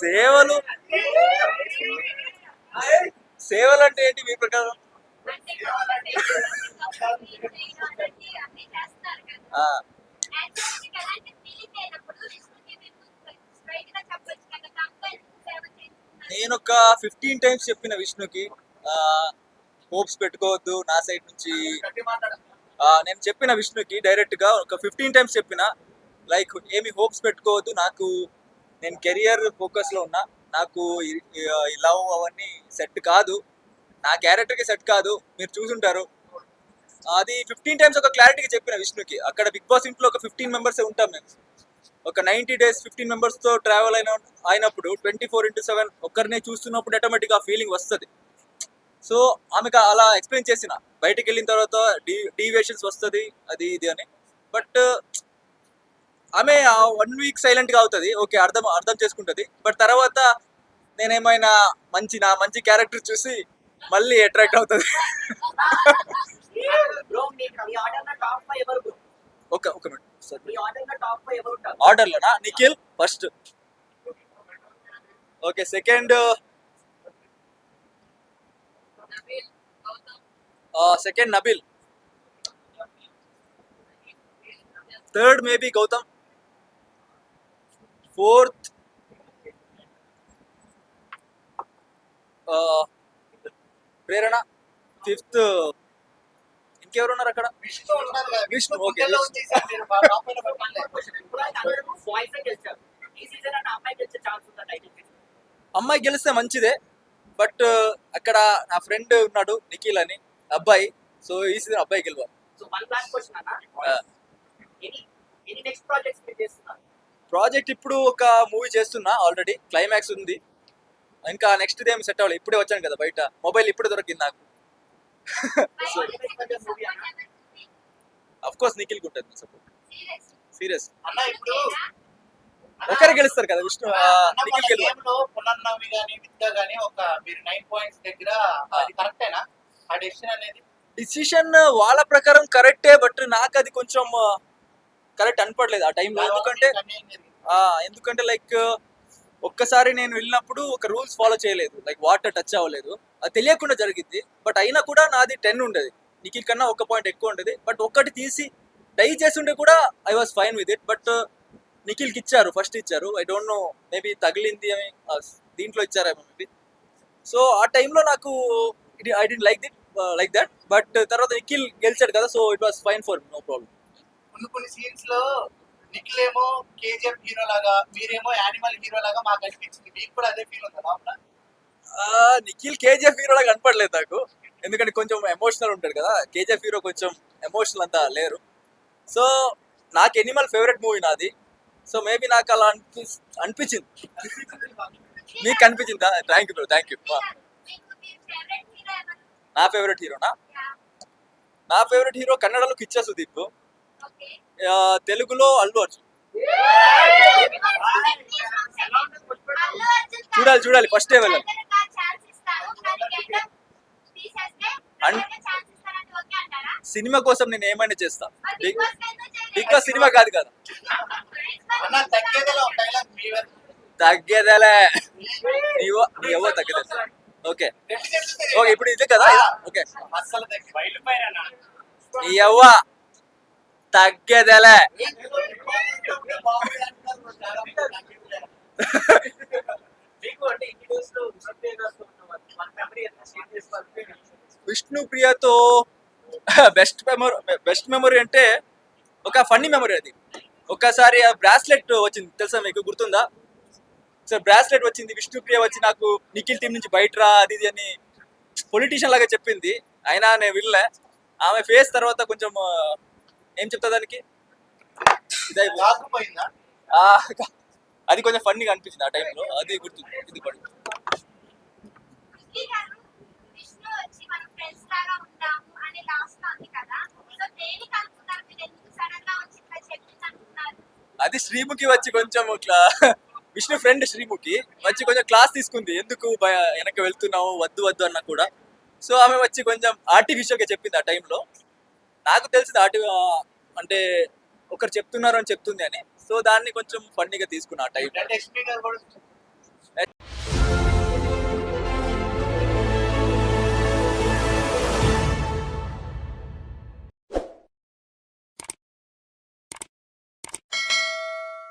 సేవలు? సేవలు అంటే ఏంటి మీ ప్రకారం? నేను ఒక ఫిఫ్టీన్ టైమ్స్ చెప్పిన విష్ణుకి హోప్స్ పెట్టుకోవద్దు నా సైడ్ నుంచి. నేను చెప్పిన విష్ణుకి డైరెక్ట్గా ఒక ఫిఫ్టీన్ టైమ్స్ చెప్పిన లైక్ ఏమి హోప్స్ పెట్టుకోవద్దు నాకు నేను కెరియర్ ఫోకస్లో ఉన్నా. నాకు ఈ లవ్ అవన్నీ సెట్ కాదు. నా క్యారెక్టర్కి సెట్ కాదు. మీరు చూసుంటారు. అది ఫిఫ్టీన్ టైమ్స్ ఒక క్లారిటీగా చెప్పిన విష్ణుకి. అక్కడ బిగ్ బాస్ ఇంట్లో ఒక ఫిఫ్టీన్ మెంబర్స్ ఉంటాం మేము. ఒక నైంటీ డేస్ ఫిఫ్టీన్ మెంబర్స్తో ట్రావెల్ అయిన అయినప్పుడు ట్వంటీ ఫోర్ ఇంటూ సెవెన్ ఒక్కరినే చూస్తున్నప్పుడు ఆటోమేటిక్ ఆ ఫీలింగ్ వస్తుంది. సో ఆమెకు అలా ఎక్స్ప్లెయిన్ చేసిన. బయటికి వెళ్ళిన తర్వాత డీ డీవియేషన్స్ వస్తుంది. అది ఇది అని. బట్ ఆమె వన్ వీక్ సైలెంట్గా అవుతుంది. ఓకే అర్థం అర్థం చేసుకుంటది. బట్ తర్వాత నేనేమైనా మంచి నా మంచి క్యారెక్టర్ చూసి మళ్ళీ అట్రాక్ట్ అవుతుంది. ఒక minute ఆర్డర్లోనా Nikhil first okay second second Nabil third maybe Gautham fourth. Prerana. Fifth. ఇంకెవరు ఉన్నారు అక్కడ? విష్ణు ఓకే, అమ్మాయి గెలిస్తే మంచిదే. బట్ అక్కడ నా ఫ్రెండ్ ఉన్నాడు నిఖిల్ అని. అబ్బాయి. సో ఈ సీజన్ అబ్బాయి గెలవాలి. సో వన్ లాస్ట్ క్వశ్చన్ అన్న. ఆ. ఎనీ ఎనీ నెక్స్ట్ ప్రాజెక్ట్స్ మీరు చేస్తున్నారు? ప్రాజెక్ట్ ఇప్పుడు ఒక మూవీ చేస్తున్నా ఆల్రెడీ క్లైమాక్స్ ఉంది. ఇంకా నెక్స్ట్ ఏం సెట్ అవ్వాలి. ఇప్పుడే వచ్చాను కదా బయట. మొబైల్ ఇప్పుడే దొరికింది నాకు. అఫ్ కోర్స్ నిఖిల్ ఉంటుంది సపోర్ట్ సీరియస్ అన్న ఇప్పుడు అన్న, ఒకరు గెలుస్తారు కదా విష్ణు నిఖిల్ పునర్నవి గాని విద్య గాని ఒక మీరు నైన్ పాయింట్స్ దగ్గర అది కరెక్టేనా ఆ డెసిషన్ అనేది? డిసిషన్ వాళ్ళ ప్రకారం కరెక్టే బట్ నాకు అది కొంచెం కరెక్ట్ అనిపడలేదు ఆ టైంలో. ఎందుకంటే ఎందుకంటే లైక్ ఒక్కసారి నేను వెళ్ళినప్పుడు ఒక రూల్స్ ఫాలో చేయలేదు. లైక్ వాటర్ టచ్ అవ్వలేదు. అది తెలియకుండా జరిగింది బట్ అయినా కూడా నాది టెన్ ఉండేది. నిఖిల్ కన్నా ఒక పాయింట్ ఎక్కువ ఉండేది. బట్ ఒక్కటి తీసి డై చేస్తుంటే కూడా I was fine with it. But నిఖిల్కి ఇచ్చారు. ఫస్ట్ ఇచ్చారు. ఐ డోంట్ నో మేబీ తగిలింది అని దీంట్లో ఇచ్చారేమో మేబీ. సో ఆ టైంలో నాకు I did like it like that. But తర్వాత నిఖిల్ గెలిచాడు కదా so it was fine for no problem. కొన్ని కొన్ని సీన్స్లో నిఖిల్ ఏమో కేజీఎఫ్ హీరో లాగా మీరేమో యానిమల్ హీరో లాగా మాకు అనిపించింది. మీకు కూడా అదే ఫీల్ ఉందా అవునా నిఖిల్ కేజీఎఫ్ హీరోలా కనపడలేదు నాకు. ఎందుకంటే కొంచెం ఎమోషనల్ ఉంటాడు కదా. కేజీఎఫ్ హీరో కొంచెం ఎమోషనల్ అంతా లేరు. సో నాకు ఎనిమల్ ఫేవరెట్ మూవీ నాది. సో మేబీ నాకు అలా అనిపి అనిపించింది. మీకు అనిపించిందా? Thank you bro thank you నా ఫేవరెట్ హీరోనా నా? ఫేవరెట్ హీరో కన్నడలో కిచ్చా సుదీప్. తెలుగులో అల్లు అర్జున్. చూడాలి, చూడాలి, first ఏ వెళ్ళాలి. సినిమా కోసం నేను ఏమైనా చేస్తా. బాస్ సినిమా కాదు కదా. తగ్గేదిలో నీవో నీ ఎవో తగ్గేదే. ఓకే. ఓకే ఇప్పుడు ఇదే కదా? ఓకే. నీ తగ్గేదేలే. విష్ణు ప్రియతో బెస్ట్ మెమరీ బెస్ట్ మెమరీ అంటే ఒక ఫన్నీ మెమరీ అది. ఒకసారి ఆ బ్రాస్లెట్ వచ్చింది తెలుసా మీకు గుర్తుందా? సార్ బ్రాస్లెట్ వచ్చింది విష్ణుప్రియ వచ్చి నాకు నిఖిల్ టీం నుంచి బయట రా అది ఇది అని పొలిటీషియన్ లాగా చెప్పింది. అయినా నేను వెళ్ళే ఆమె ఫేస్ తర్వాత కొంచెం ఏం చెప్తా దానికి? అది కొంచెం ఫన్నీగా అనిపించింది ఆ టైంలో. అది గుర్తు ఇది అనుకున్నారు అది శ్రీముఖి వచ్చి కొంచెం ఇట్లా విష్ణు ఫ్రెండ్ శ్రీముఖి వచ్చి కొంచెం క్లాస్ తీసుకుంది. ఎందుకు వెనక్కి వెళ్తున్నావు? వద్దు వద్దు అన్న కూడా. సో ఆమె వచ్చి కొంచెం ఆర్టిఫిషియల్గా చెప్పింది ఆ టైంలో నాకు తెలిసింది ఆర్టి అంటే ఒకరు చెప్తున్నారు అని చెప్తుంది అని. సో దాన్ని కొంచెం ఫన్నీగా తీసుకున్నా టైప్ టైం